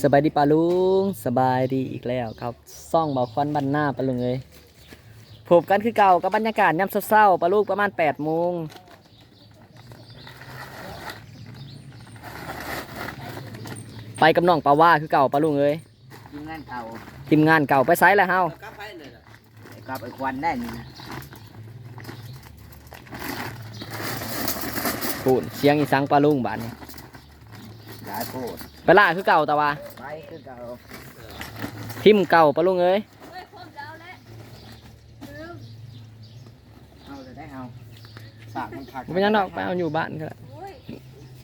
สบายดีปาลุงสบายดีอีกแล้วครับซ่องเบาควันบันหน้าปาลุงเลยพบกันคือเก่ากับบรรยากาศยามเศร้าๆปาลุงประมาณ8ปดโมงไปกับน้องปาว่าคือเก่าปาลุงเลยทีมงานเก่าทีมงานเก่าไปไซส์แล้วเฮากับไอ้ควันได้นี่นะพูดเสียงอีสังปาลุงบาดนี้หลายโพด ไปล่าคือเก่าตะวาไปคือเก่าทีมเก่าปาลุงเอ้ยเฮ้ยคนเจ้าแล้วลืมเอาเลยได้เอาสากมันขาดบ่เป็นหยังดอกไปเอาอยู่บ้านก็ได้โอ้ย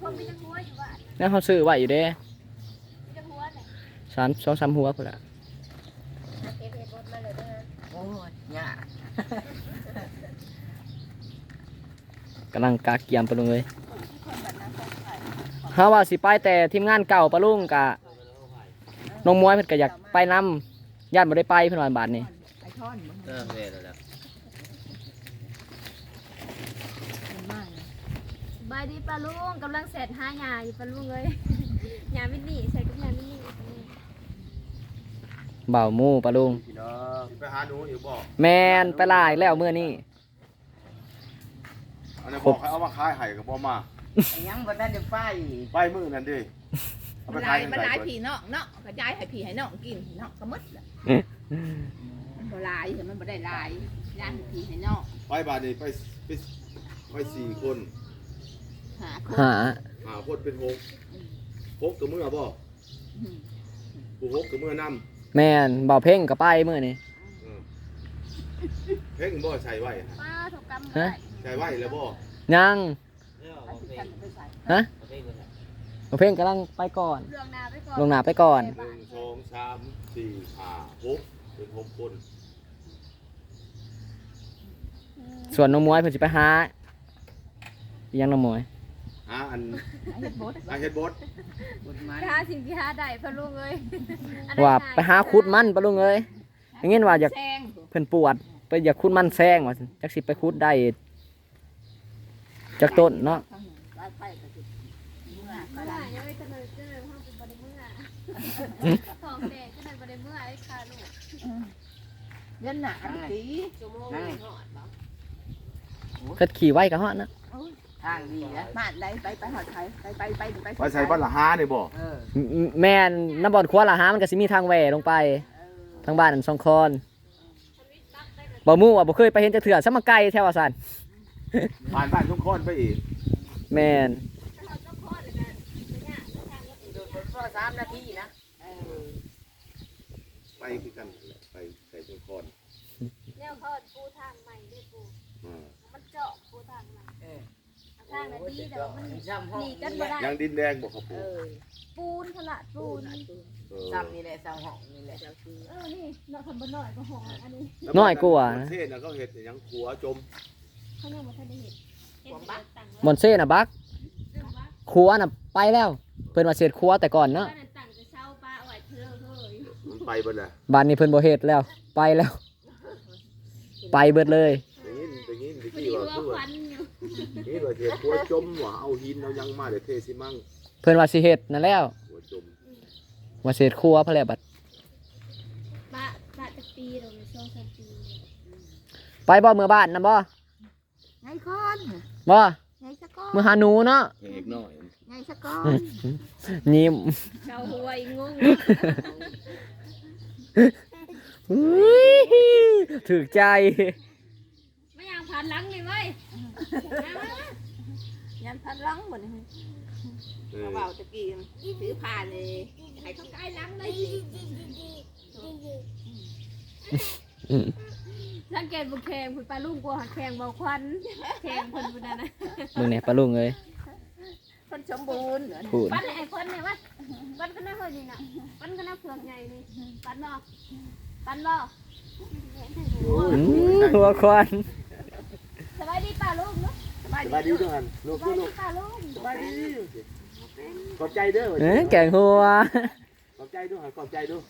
คนมีจังหัวอยู่บ้านแล้วเขาซื้อไว้อยู่เด้มีจังหัวเนี่ยสามสองสามหัวพุ่นละเก็บเห็ดบดมาเลยเด้อโอ้ยยากกำลังกาเกียมปาลุงเลย เฮาว่าสิไปแต่ทีมงานเก่าปาลุงกะน้องมวยเพิ่นก็อยากไปนำญาติบ่ได้ไปเพิ่นว่าบาดนี้ไอ้ท่อนมึงเออเวรแล้วสบายดีปลาลุงกำลังเสร็จหาหยาอยู่ปลาลุงเลยหยามินนี่ใส่กับหยามินนี่เบาหมู่ปาลุงพี่น้องไปหาหนูอยู่บอกแมนไปลายแล้วมื้อนี้อันนี้บอกให้เอามาขายไห่กับบ่มาไอ้ ยังบ่ได้จะไปไปมือนั่นดิเอาไปมันขาลายยให้มันใส่ลายก่อนผีเนาะเนาะกระจายให้ผีให้น้องกินเนาะก็หมดละมันบ่ลายแต่มันบ่ได้ลายย่านให้ผีให้น้องไปบาดนี้ไปไปไปสี่คนหาคนหาหาคนเป็นหกหกกับมือบ่อืมผู้หกกับมือนแม่นเบาเพ่งก็ไปมื้อนี้ำเออเพ่งบ่ใส่ไว้ฮะป้าถูกกรรมฮะใส่ไว้แล้วบ่ยัง ฮะเบาเพ่งกำลังไปก่อนเรื่องนาไปก่อนลงหน้าไปก่อน หนึ่งสองสามสี่ห้าหกเป็นหกคนส่วนน้องมวยเพิ่นสิไปหาอีหยังน้องมวย อ่าอันไอ้เฮ็ดบดอาเฮ็ดบดบดมันไปหาสิ่งที่หาได้ปลาลุงเลยว่าไปหาขุดมันปาลุงเอ้ยอย่างงี้ว่าอยากแซงเพิ่นปวด ไปอยากขุดมันแซงว่าซั่นจักสิไปขุดได้จากต้นเนาะข้างหนึ่ง ไปไปก็สิเมื่อก็เมื่อได้ยังไม่เสนอเจอห้องเป็นบริเมื่อทองแดงก็ได้บริเมื่อไอ้คาลูกเยันหนาสีชั่วโมงหอดบ่เพิ่นขี่ไว้ก็ฮอดนะทางดีนะบ้านใดไปไปหอดไทยไปไปไปไปไปใส่บ้านละห้านี่บ่เออมแม่นน้ำบ่อนครัวละหามันก็สิมีทางแหว่ลงไปทางบ้านอันสองคอนบ่มู่ว่าบ่เคยไปเห็นจะเถื่อซะมาไกลแถวว่าซั่นผ่านบ้านทุกคนไปอีก แม่นเราต้องคอดเลยนะเนี่ยทางก็ติดดูดก็สามนาทีนะเออไปคือกันนั่นแหละไปใส่ทุกคนแนวคอดปูทางใหม่ด้วยปู อ่ามันเจาะปูทางใหม่เออทางนั้นดีแต่ว่ามันซ้ำห้องหนีนี่กันแหบ่ละได้ยังดินแดงบ่ครับเอปู่อปูนขละปูนเออซ้ำนี่แหละซ้ำห้องนี่แหละเจ้าคือเออนี่เนาะคำบ่น้อยก็หออันนี้น้อยกว่าปนะระเทศน่ะเขาเฮ็ดหยังขัวจมเขายังบ่ทันได้เห็นเห็นแต่ตั้ง มอนเซ่น่ะบักเรื่องว่าครัวน่ะไปแล้ว เพิ่นว่าเสร็จครัวแต่ก่อนเนาะบ้านนั้นตั้งจะเช่าป้าเอาไว้เธอเฮ้ยมันไปเบิดแหละบ้านนี้เพิ่นบ่เฮ็ดแล้ว ไปแล้ว ไปเบิดเลยอย่างนี้อย่างนี้ตะพอกี้ดีว่าว่าคือคว่าวันอยู่นี่ว่าเฮ็ดขัวจมว่าเอาหินเอาหยังมาเดี๋ยวเทสิมั่งเพิ่นว่าสิเฮ็ดนั่นแล้วขัวจมว่าเสร็จครัวพะแล้วบัดป้าป้าจะปีเราในช่วงสามปี ไปบ่เมื่อบ้านนะบ่ ไงก้อนบ่ไงสะก้อนเมื่อหาหนูเนาะเอกน้อยไงสะก้อนยิ้มเกาหัวอีงงอุ๊ยถูกใจไม่อยากผ่านหลังเลยเว้ยยันพันหลังหมดเลยเออเขาเบาตะกี้ถือผ้าเลยให้เขาใกล้หลังเลยสิ สังเกตบุกแข่งคุณปลาลุงกลัวหักแข่งเบาควันแข่งคนบุญนะนะมึงเนี่ยปลาลุงเอ้ยคนสมบูรณ์พูดปั้นไอ้คนเนี่ยว่าปั้นก็น่าเฮยนี่นะปั้นก็น่าเผือกใหญ่นี่ปั้นบ่ปั้นบ่อืมหัวควันสบายดีป่าลุงเนาะสบายดีด้วยกันลูกสบายลูดีกป่าลุงสบายดีขอบใจเด้อเอ้ยแกงหัวขอบใจด้วยขอบใจด้วย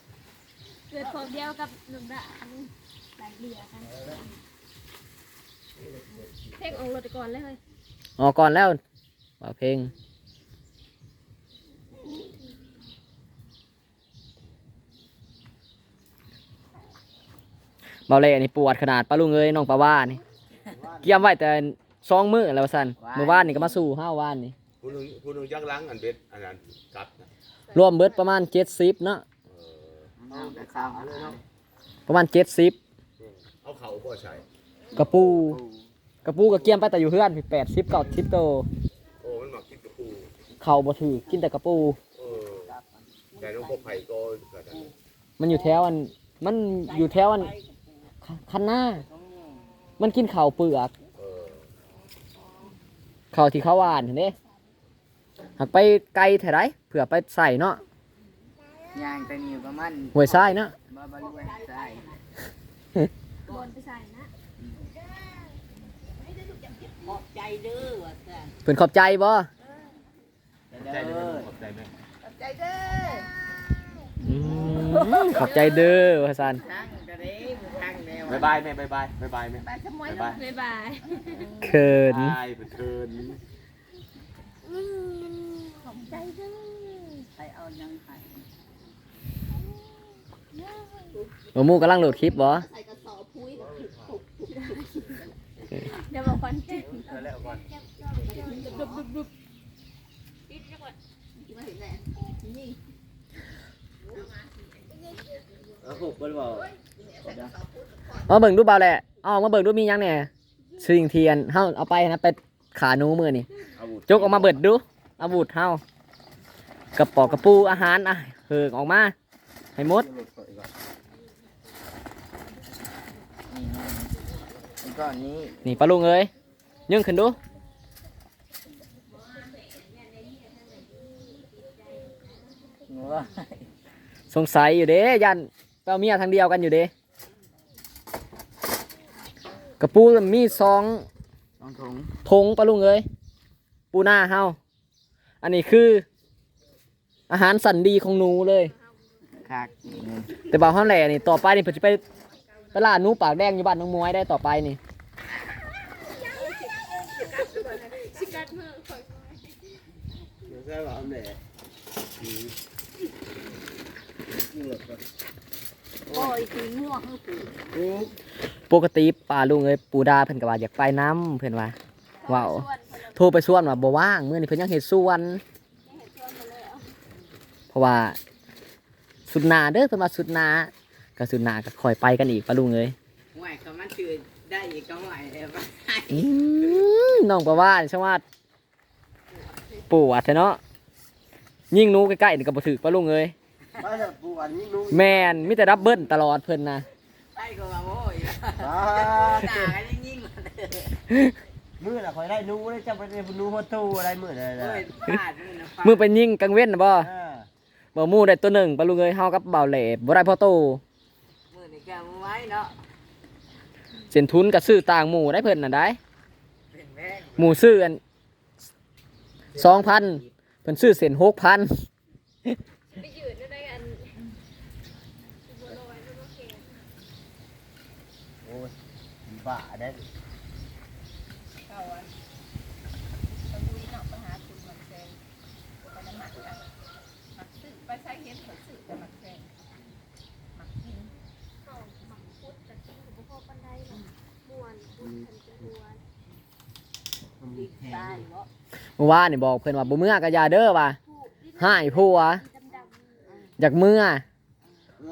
เกิดขอเดียวกับหนุ่มละอันนี้หลายเดือกันเพ่งออกรถก่อนเลยเฮ้ยออกก่อนแล้วว่าเพลงเบาเล่นี่ปวดขนาดปลาลุงเอ้ยน้องปลาว่านี่เกี่ยมไว้แต่ซองมืออะไรวะสันมือว่านนี่ก็มาสู่ห้าวานนี่คุณลุงคุณลุงยักล้างอันเบ็ดอันนั้นกัดรวมเบิดประมาณเจ็ดสิบเนาะ เออเอาแต่ข้าวเลยเนาะประมาณ70เอาเข่าบ่ใส่กระปูกระปูก็เกี่ยมไปแต่อยู่เฮือนพี่80 90โตโอ้มันมากินกระปูเข้าบ่ถือกินแต่กระปูเออแต่น้องพวกไผ่ก็เกิดอันนั้นมันอยู่แถวอัน มันอยู่แถวอันคคันหน้า มันกินข้าวเปลือกเออข้าวที่เขาหวานเห็นเด้หักไปไกลแถวไรเผื่อไปใส่เนาะ ย่างแต่นี่ประมาณหวยทรายเนาะบ่บ่รู้ว่าใส่บนไปใส่นะขอบใจเด้อว่าซั่นเพิ่นขอบใจบ่ใจไหมขอบใจไหมขอบใจเด้ออืมขอบใจเด้อว่าซั่นทางก็ได้บ่ทางแนวบายบายแม่บายบายบายบายแม่ไปสมวยบายเนาะบายบ๊ายบายเขินบายไปเทินขอบใจเด้อไปเอายังไง หมูมูกำลังโหลดคลิปบ่ใส่กระสอบพุ้ยแบบถูกเดี๋ยวบอกควก่อนๆมาเห็นแหละนี่เอาหุบบ่บ่มาเบิ่งดูเบาแหละเอามาเบิ่งดูมียังแหน่สิงเทียนเฮาเอาไปนะไปขาหนูมือนี่อาวุธจกออกมาเบิดดูอาวุธเฮากระป๋อกกระปูอาหารอะเหิงออกมา ให้หมดนี่ก้อนนี้นี่ปลาลุงเอ้ยยื่งขึ้นดูงัวสงสัยอยู่เด้ยันเป้าเมียทางเดียวกันอยู่เด้กระปูมีสองสองถุงทงปลาลุงเอ้ยปูหน้าเฮาอันนี้คือ อาหารสันดีของหนูเลย คักแต่บ่าวห้ามแหล่นี่ต่อไปนี่เพิ่นจะไปตลาดนูปากแดงอยู่บ้านน้องมวยได้ต่อไปนี่ใช่ว่าอันไหนโอ้ยคือง่ปกติป้าลุงเอ้ยปูดาเพิ่นก็ว่าอยากไปน้ำเพิ่นว่าว้าวโทรไปชวนว่าบ่ว่างมื้อนี้เพิ่นยังเฮ็ดสวนไม่เห็นส่วนเพราะว่า สุดหนาเด้อเพิ่นว่าสุดหนาก็สุดหนาก็ค่อยไปกันอีกป้าลุงเอ้ยห่วยก็มันชื่อได้อีกก็ห่วยแล้วอืมน้องประว่าช่างว่าปู่อะเถอะเนาะยิ่งหนูใกล้ๆนี่ก็บ่ถึกป้าลุงเอ้ยไปเถอะปูอันนี้นู้แม่นมีแต่รับเบิ้ลตลอดเพิ่นนะได้ก็ว่าโอ้ยอ่าด่ากันยิ่งๆมาเลยมือน่ะคอยได้นูได้จำเป็นนูหัวตู้อะไรมือเลยโอ้นะยพลาดมือนะมือเป็นยิ่งกังเว้นน่ะบ่เออ บ่หมู่ได้ตัวหนึ่งป้าลุงเอ้ยเฮากับเบาเหล่บ่ได้พ่อโตมือนี่แกมือไว้เนาะเส้นทุนก็ซื้อต่างหมู่ได้เพิ่นน่ะได้เป็นแม่งหมู่ซื้ออัน2,000เพิ่นซื้อเส้น6,000ไปยืนได้กันบัวลอยแล้วก็แกงโอ้ยบ้าได้เขาอะไปคุยเนาะไปหาคุณหมักแซงไปน้ำหมักนะหมักซื้อ ไปใช้เห็นผลซื้อแต่หมักแซงหมักกินเข้าหมักพุดแต่กินกับพ่อปันไดเนาะม่วนพุดทันจะม่วนดีตายเนาะเมื่อวานนี่บอกเพิ่นว่าบ่เมื่อก็อย่าเด้อว่าผู้ที่หายผัวดำๆอยากเมื่อ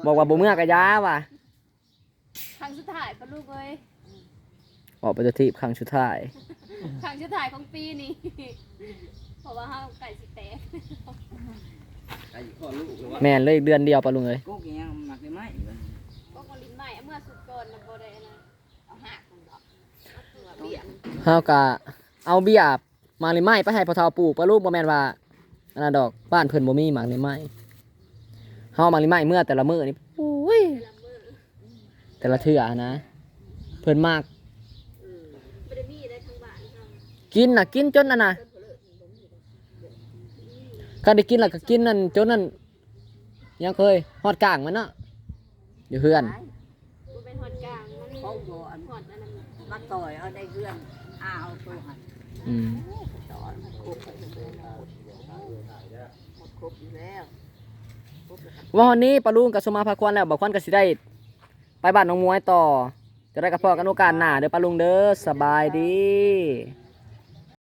บอกว่าบ่เมื่อก็อย่าว่ะครั้งสุดท้ายปะลูกเอ้ยออกไปจะทีบครั้งสุดท้าย ครั้งสุดท้ายของปีนี้เพราะว่าเฮาไก่สิแตก ไอ้พ่อลูกหรือว่าแม่นเลยอีกเดือนเดียวปะลุงเอ้ยกุ๊กยังหมักได้ไหมก็กลิ้นใหม่เมื่อสุดก่อนนะบ่ได้นะเอาหักมันดอกเอาเบี้ยเฮากะเอาเบี้ยหมากลิไม้ไปให้พ่อเฒ่าปลูกปะลูกบ่แม่นว่าอันนั้นดอกบ้านเพิ่นบ่มีหมากลิไม้เฮาหมากลิไม้เมื่อแต่ละมื้อนี่โอ้ย แต่ละมื้อแต่ละเทื่อนะ เพิ่นมากบ่ได้มีได้ทั้งบ้านเฮากินน่ะกินจนนั่นน่ะ ก็ได้กินแล้วก็กินนั่นจนนั่นยังเคยฮอดกลางมันเนาะอยู่เฮือนบ่เป็นฮอดกลางมันเขาบ่อันฮอดอันนั้นมาต่อยเอาได้เรื่องอ้าเอาตัวหันอืมต่อมันครบกันเลยนะหมดครบอยู่แล้วครบแล้วว่าวันนี้ปะลุงกับสมาภาควันแล้วบอกควันก็สิได้ไปบ้านน้องมวยต่อ จะได้กับพ่อกันโอกาสหน้าเด้อปะลุงเด้อสบายดี